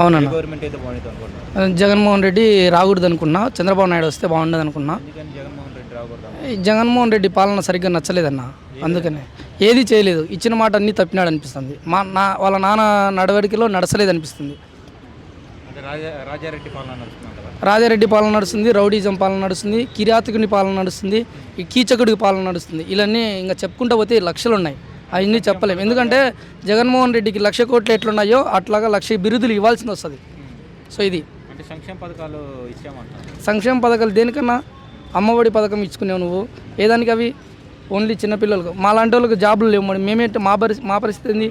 అవునన్న. జగన్మోహన్ రెడ్డి రాకూడదు అనుకున్నా చంద్రబాబు నాయుడు వస్తే బాగుండదు అనుకున్నా. జగన్మోహన్ రెడ్డి పాలన సరిగ్గా నచ్చలేదన్న. అందుకనే. ఏది చేయలేదు. ఇచ్చిన మాట అన్నీ తప్పినాడు అనిపిస్తుంది. మా నా వాళ్ళ నాన్న నడవడికలో నడసలేదు అనిపిస్తుంది. రాజారెడ్డి పాలన నడుస్తుంది రౌడీజం పాలన నడుస్తుంది కిరాతకుని పాలన నడుస్తుంది ఈ కీచకుడికి పాలన నడుస్తుంది. ఇవన్నీ ఇంకా చెప్పుకుంటూ పోతే లక్షలు ఉన్నాయి అవన్నీ చెప్పలేము ఎందుకంటే జగన్మోహన్ రెడ్డికి లక్ష కోట్లు ఎట్లున్నాయో అట్లాగా లక్ష బిరుదులు ఇవ్వాల్సింది వస్తుంది. సో ఇది. సంక్షేమ పథకాలు సంక్షేమ పథకాలు దేనికన్నా? అమ్మఒడి పథకం ఇచ్చుకునేవు నువ్వు. ఏదానికి అవి? ఓన్లీ చిన్నపిల్లలకు మా లాంటి వాళ్ళకి జాబులు లేవు మరి. మేమేంటి? మా పరి మా పరిస్థితి ఏంది?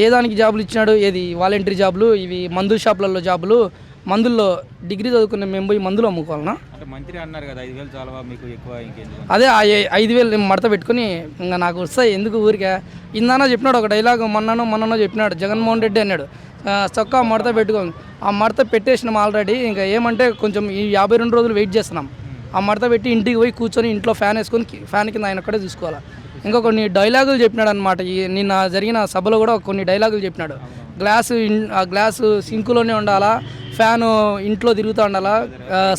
ఏ దానికి జాబులు ఇచ్చినాడు? ఏది? వాలంటరీ జాబులు ఇవి మందుల షాపులలో జాబులు మందుల్లో డిగ్రీ చదువుకునే మేము పోయి మందులు అమ్ముకోవాలనా? అంటే మంత్రి అన్నారు కదా ఐదు వేలు చాలవా మీకు ఎక్కువ ఇంకెందుకు అదే ఆ ఐదు వేలు నేను మడత పెట్టుకుని ఇంకా నాకు వస్తాయి ఎందుకు ఊరికే? ఇందానో చెప్పినాడు ఒక డైలాగ్ మొన్ననో మొన్ననో చెప్పినాడు జగన్మోహన్ రెడ్డి అన్నాడు. ఆ, చొక్కా మడత పెట్టుకో ఆ మడత పెట్టేసినాం ఆల్రెడీ ఇంకా ఏమంటే కొంచెం ఈ యాభై రెండు రోజులు వెయిట్ చేస్తున్నాం. ఆ మడత పెట్టి ఇంటికి పోయి కూర్చొని ఇంట్లో ఫ్యాన్ వేసుకొని కి- ఫ్యాన్ కింద ఆయన ఒక్కడే చూసుకోవాలి. ఇంకా కొన్ని డైలాగులు చెప్పినాడు అనమాట ఈ నిన్న జరిగిన సభలో కూడా కొన్ని డైలాగులు చెప్పినాడు. గ్లాసు ఆ గ్లాసు సింకులోనే ఉండాలా ఫ్యాను ఇంట్లో తిరుగుతూ ఉండాలా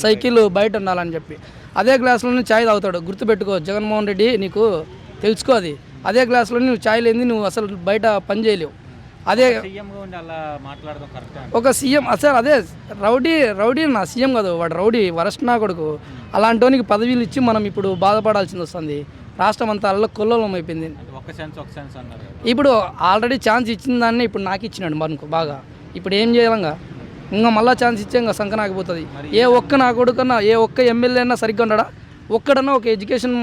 సైకిల్ బయట ఉండాలని చెప్పి. అదే గ్లాసులోనే ఛాయ్ తాగుతాడు గుర్తుపెట్టుకో జగన్మోహన్ రెడ్డి నీకు తెలుసుకో అది. అదే గ్లాసులో నువ్వు ఛాయ్ లేని నువ్వు అసలు బయట పని చేయలేవు. అదే ఒక సీఎం అసలు అదే రౌడీ రౌడీ నా సీఎం కాదు వాడు రౌడీ వరస్ట్ నా కొడుకు. అలాంటోనికి పదవీలు ఇచ్చి మనం ఇప్పుడు బాధపడాల్సింది వస్తుంది. రాష్ట్రం అంతా అల్ల కొల్లోలం అయిపోయింది. ఇప్పుడు ఆల్రెడీ ఛాన్స్ ఇచ్చిన దాన్ని ఇప్పుడు నాకు ఇచ్చినాడు మనకు బాగా. ఇప్పుడు ఏం చేయాలంగా? ఇంకా మళ్ళీ ఛాన్స్ ఇచ్చే ఇంకా సంఖ నాకపోతుంది ఏ ఒక్క నా కొడుకన్నా ఏ ఒక్క ఎమ్మెల్యే అయినా సరిగ్గా ఉన్నాడా ఒక్కడన్నా ఒక ఎడ్యుకేషన్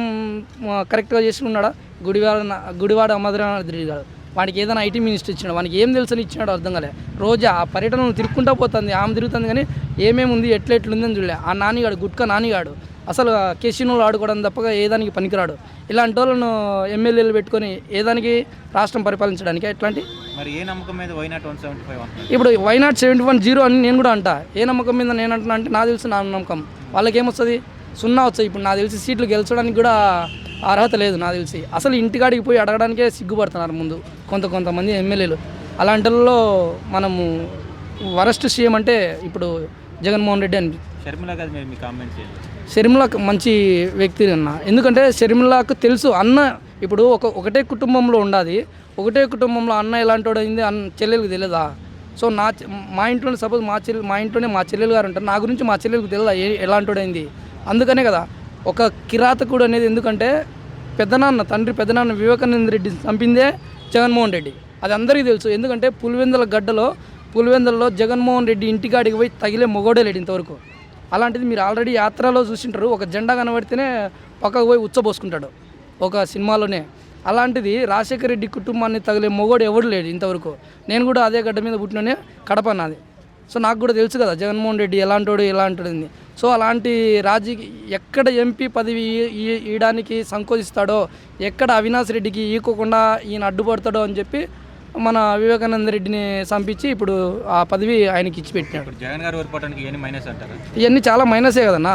కరెక్ట్గా చేసి ఉన్నాడా గుడివాడ గుడివాడ అమద్రానాథ్ గారు. వాడికి ఏదైనా ఐటీ మినిస్టర్ ఇచ్చినాడు వానికి ఏం తెలుసని ఇచ్చినాడు అర్థం కాలే. రోజు ఆ పర్యటనలు తిరుక్కుంటా పోతుంది ఆమె తిరుగుతుంది కానీ ఏమేమి ఉంది ఎట్లా ఎట్లుందని చూడలే. ఆ నానిగాడు గుట్కా నానిగాడు. అసలు కేసీనోలు ఆడుకోవడం తప్పగా ఏదానికి పనికిరాడు. ఇలాంటి వాళ్ళను ఎమ్మెల్యేలు పెట్టుకొని ఏదానికి రాష్ట్రం పరిపాలించడానికి ఎట్లాంటి? మరి ఏ నమ్మకం మీద why not one seventy five ఇప్పుడు why not seventy one zero అని నేను కూడా అంటా. ఏ నమ్మకం మీద నేను అంటున్నా అంటే నాకు తెలిసి నా నమ్మకం. వాళ్ళకి ఏమొస్తుంది సున్నా వచ్చాయి ఇప్పుడు నాకు తెలిసి సీట్లు గెలిచడానికి కూడా అర్హత లేదు నాకు తెలిసి. అసలు ఇంటికాడికి పోయి అడగడానికే సిగ్గుపడుతున్నారు ముందు కొంత కొంతమంది ఎమ్మెల్యేలు. అలాంటి వాళ్ళలో మనము వరస్ట్ సీఎం అంటే ఇప్పుడు జగన్మోహన్ రెడ్డి అని షర్మిల గారు మీరు మీ షర్మిల మంచి వ్యక్తి అన్న ఎందుకంటే షర్మిలకు తెలుసు అన్న ఇప్పుడు ఒక ఒకటే కుటుంబంలో ఉండాది. ఒకటే కుటుంబంలో అన్న ఎలాంటి వాడు అయింది అన్న చెల్లెలకు తెలియదా సో నా మా ఇంట్లోనే సపోజ్ మా చెల్లి మా ఇంట్లోనే మా చెల్లెలు గారు ఉంటారు. నా గురించి మా చెల్లెలకు తెలియదా ఏ ఎలాంటి వాడు అయింది? అందుకనే కదా ఒక కిరాతకుడు అనేది ఎందుకంటే పెద్దనాన్న తండ్రి పెద్దనాన్న వివేకానంద రెడ్డి చంపిందే జగన్మోహన్ రెడ్డి. అది అందరికీ తెలుసు. ఎందుకంటే పులివెందుల గడ్డలో పులివెందులలో జగన్మోహన్ రెడ్డి ఇంటికాడికి పోయి తగిలే మొగోడే లేడు ఇంతవరకు. అలాంటిది మీరు ఆల్రెడీ యాత్రలో చూసింటారు. ఒక జెండా కనబడితేనే పక్కకు పోయి ఉచ్చబోసుకుంటాడు ఒక సినిమాలోనే. అలాంటిది రాజశేఖర రెడ్డి కుటుంబాన్ని తగిలే మొగోడు ఎవడు లేడు ఇంతవరకు. నేను కూడా అదే గడ్డ మీద పుట్టిననే కడప నాది. సో నాకు కూడా తెలుసు కదా జగన్మోహన్ రెడ్డి ఎలాంటోడు ఎలాంటిది సో అలాంటి రాజకీయ ఎక్కడ ఎంపీ పదవి ఈ- ఇయడానికి సంకోచిస్తాడో ఎక్కడ అవినాష్ రెడ్డికి ఈకోకుండా ఈయన అడ్డుపడతాడో అని చెప్పి మన వివేకానంద రెడ్డిని చంపించి ఇప్పుడు ఆ పదవి ఆయనకి ఇచ్చి పెట్టినాడు. జగన్ గారు ఓడిపోవడానికి ఇవన్నీ మైనస్ అంటారా? ఇవన్నీ చాలా మైనసే కదన్నా?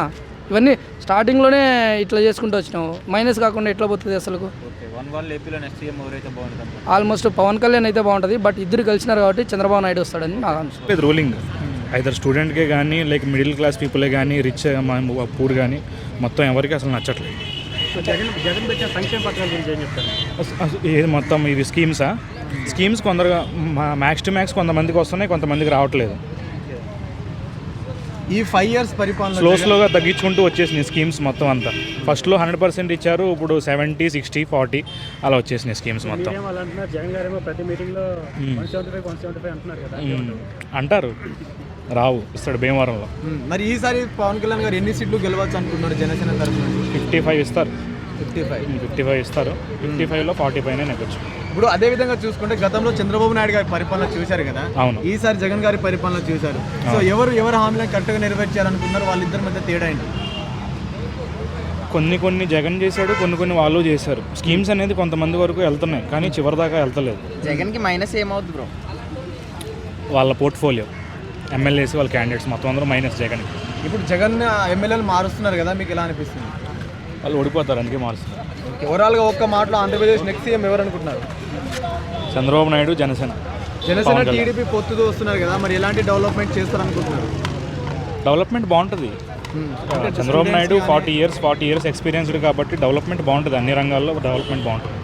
ఇవన్నీ స్టార్టింగ్లోనే ఇట్లా చేసుకుంటూ వచ్చినావు. మైనస్ కాకుండా ఎట్లా పోతుంది అసలు? ఆల్మోస్ట్ పవన్ కళ్యాణ్ అయితే బాగుంటుంది బట్ ఇద్దరు కలిసినారు కాబట్టి చంద్రబాబు నాయుడు వస్తాడని నాకు అనిపిస్తుంది. రూలింగ్ ఐదర్ స్టూడెంట్కే కానీ లైక్ మిడిల్ క్లాస్ పీపులే కానీ రిచ్ పూర్ కానీ మొత్తం ఎవరికి అసలు నచ్చట్లేదు. జగన్ జగన్ పెట్టిన సంక్షేమ పథకాల గురించి ఏం చెప్తారు? అస- అస- ఇది మొత్తం ఇది స్కీమ్సా? స్కీమ్స్ కొందరుగా మ్యాక్స్ టు మ్యాక్స్ కొంతమందికి వస్తున్నాయి కొంతమందికి రావట్లేదు. ఈ ఫైవ్ ఇయర్స్ పరిపాలన స్లో స్లోగా తగ్గించుకుంటూ వచ్చేసినాయి స్కీమ్స్ మొత్తం అంతా. ఫస్ట్లో హండ్రెడ్ పర్సెంట్ ఇచ్చారు ఇప్పుడు సెవెంటీ సిక్స్టీ ఫార్టీ అలా వచ్చేసినాయి స్కీమ్స్ మొత్తం. అంటారు. రావు ఇస్తాడు భీమవరంలో. మరి ఈసారి పవన్ కళ్యాణ్ గారు ఎన్ని సీట్లు గెలవచ్చు అనుకుంటున్నారు జనసేన తరఫున? ఫిఫ్టీ ఫైవ్ ఇస్తారు. Fifty five. ఫిఫ్టీ ఫైవ్ ఇస్తారు. ఫిఫ్టీ ఫైవ్లో ఫార్టీ పైన నెగ్గొచ్చు. ఇప్పుడు అదే విధంగా చూసుకుంటే గతంలో చంద్రబాబు నాయుడు గారి పరిపాలన చూశారు కదా? అవును. ఈసారి జగన్ గారి పరిపాలన చూశారు. సో ఎవరు ఎవరు హామీలను కరెక్ట్గా నెరవేర్చారనుకున్నారు వాళ్ళిద్దరి మధ్య తేడా ఏంటి? కొన్ని కొన్ని జగన్ చేశాడు కొన్ని కొన్ని వాళ్ళు చేశారు. స్కీమ్స్ అనేది కొంతమంది వరకు వెళ్తున్నాయి కానీ చివరి దాకా వెళ్తలేదు. జగన్కి మైనస్ ఏమవుద్ది బ్రో? వాళ్ళ పోర్ట్ఫోలియో. ఎమ్మెల్యేస్ వాళ్ళ క్యాండిడేట్స్ మొత్తం అందరూ మైనస్ జగన్ ఇప్పుడు జగన్ ఎమ్మెల్యేలు మారుస్తున్నారు కదా మీకు ఎలా అనిపిస్తుంది? వాళ్ళు ఓడిపోతారు అందుకే మారుస్తారు ఓకే ఓవరాల్గా ఒక్క మాటలో ఆంధ్రప్రదేశ్ నెక్స్ట్ సీఎం ఎవరు అనుకుంటున్నారు చంద్రబాబు నాయుడు జనసేన. జనసేన. టీడీపీ పొత్తుతో వస్తున్నారు కదా మరి ఎలాంటి డెవలప్మెంట్ చేస్తారనుకుంటున్నారు? డెవలప్మెంట్ బాగుంటుంది. Chandrababu Naidu forty years forty years experienced కాబట్టి డెవలప్మెంట్ బాగుంటుంది. అన్ని రంగాల్లో డెవలప్మెంట్ బాగుంటుంది.